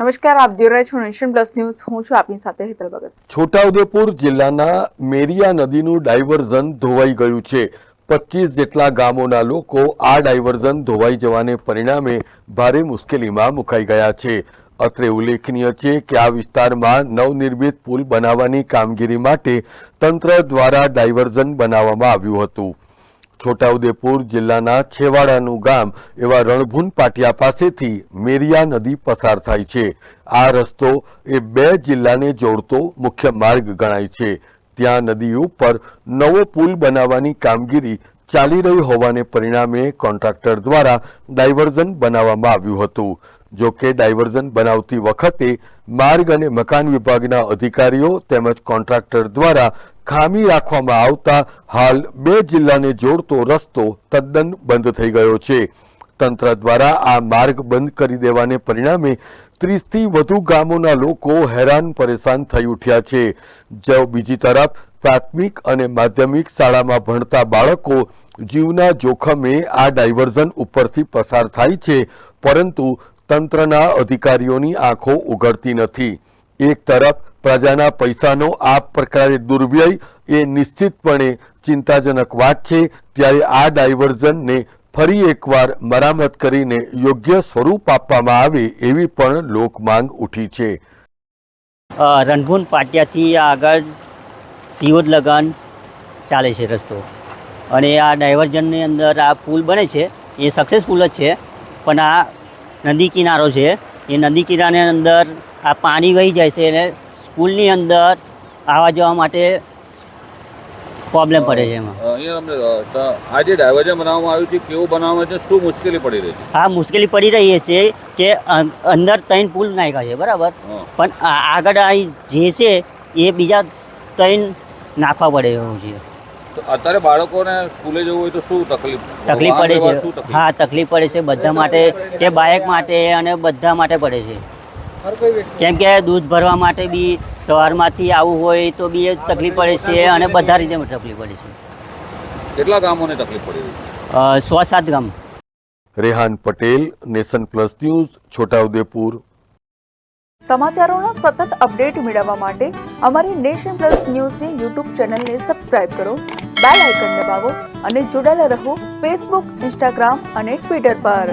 નમસ્કાર, આપ જોઈ રહ્યા છો નેશન પ્લસ ન્યૂઝ. હું છું આપની સાથે હેતલ ભગત. છોટાઉદેપુર જિલ્લાના મેરિયા નદીનું ડાયવર્ઝન ધોવાઈ ગયું છે. પચીસ જેટલા ગામોના લોકો આ ડાયવર્ઝન ધોવાઈ જવાને પરિણામે ભારે મુશ્કેલીમાં મુકાઈ ગયા છે. અત્રે ઉલ્લેખનીય છે કે આ વિસ્તારમાં નવનિર્મિત પુલ બનાવવાની કામગીરી માટે તંત્ર દ્વારા ડાયવર્ઝન બનાવવામાં આવ્યું હતું. છોટાઉદેપુર જિલ્લાના છેવાડાનું ગામ એવા રણભૂન પાટિયા પાસેથી મેરિયા નદી પસાર થાય છે. આ રસ્તો એ બે જિલ્લાને જોડતો મુખ્ય માર્ગ ગણાય છે. ત્યાં નદી ઉપર નવો પુલ બનાવવાની કામગીરી ચાલી રહી હોવાને પરિણામે કોન્ટ્રાક્ટર દ્વારા ડાયવર્ઝન બનાવવામાં આવ્યું હતું. જો કે ડાયવર્ઝન બનાવતી વખતે માર્ગ અને મકાન વિભાગના અધિકારીઓ તેમજ કોન્ટ્રાક્ટર દ્વારા ખામી રાખવામાં આવતા હાલ બે જિલ્લાને જોડતો રસ્તો તદ્દન બંધ થઈ ગયો છે. તંત્ર દ્વારા આ માર્ગ બંધ કરી દેવાને પરિણામે ત્રીસથી વધુ ગામોના લોકો હેરાન પરેશાન થઈ ઉઠ્યા છે. જો બીજી તરફ પ્રાથમિક અને માધ્યમિક શાળામાં ભણતા બાળકો જીવના જોખમે આ ડાયવર્ઝન ઉપરથી પસાર થાય છે, પરંતુ તંત્રના અધિકારીઓની આંખો ઉઘડતી નથી. એક તરફ પ્રજાના પૈસાનો આ પ્રકારે દુર્વ્યય એ નિશ્ચિતપણે ચિંતાજનક વાત છે, ત્યારે આ ડાયવર્ઝનને ફરી એકવાર મરામત કરીને યોગ્ય સ્વરૂપ આપવામાં આવે એવી પણ લોક માંગ ઉઠી છે. રણભૂન પાટિયાથી આગળ સિયોદ લગાન ચાલે છે રસ્તો. અને આ ડાયવર્ઝનની અંદર આ પુલ બને છે, એ સક્સેસફુલ જ છે, પણ આ નદી કિનારો છે, એ નદી કિનારાની અંદર આ પાણી વહી જાય છે અને સ્કૂલની અંદર આવવા જવા માટે પ્રોબ્લેમ પડે છે એમાં. આ જે ડાયવર્ઝન બનાવવામાં આવ્યું છે કેવું બનાવવામાં છે શું મુશ્કેલી પડી રહી છે? હા મુશ્કેલી પડી રહી છે કે અંદર ત્રણ પુલ નાખ્યા છે બરાબર? પણ આગળ આ જે છે એ બીજા ત્રણ નાખવા પડે એવું છે. તો અત્યારે બાળકોને સ્કૂલે જવું હોય તો શું તકલીફ? તકલીફ પડે છે. હા તકલીફ પડે છે બધા માટે કે બાઇક માટે અને બધા માટે પડે છે. કેમ કે દૂધ ભરવા માટે બી સવારમાંથી આવવું હોય તો બી એ તકલીફ પડે છે અને બધા રીતે તકલીફ પડે છે. કેટલા ગામોને તકલીફ પડી સો સાત ગામ. Rehan Patel nation plus news Chhotaudepur. સમાચારોના સતત અપડેટ મેળવવા માટે અમારી નેશન પ્લસ ન્યૂઝની યુટ્યુબ ચેનલને સબસ્ક્રાઇબ કરો બેલ આઇકન દબાવો અને જોડાયેલા રહો ફેસબુક ઇન્સ્ટાગ્રામ અને ટ્વિટર પર.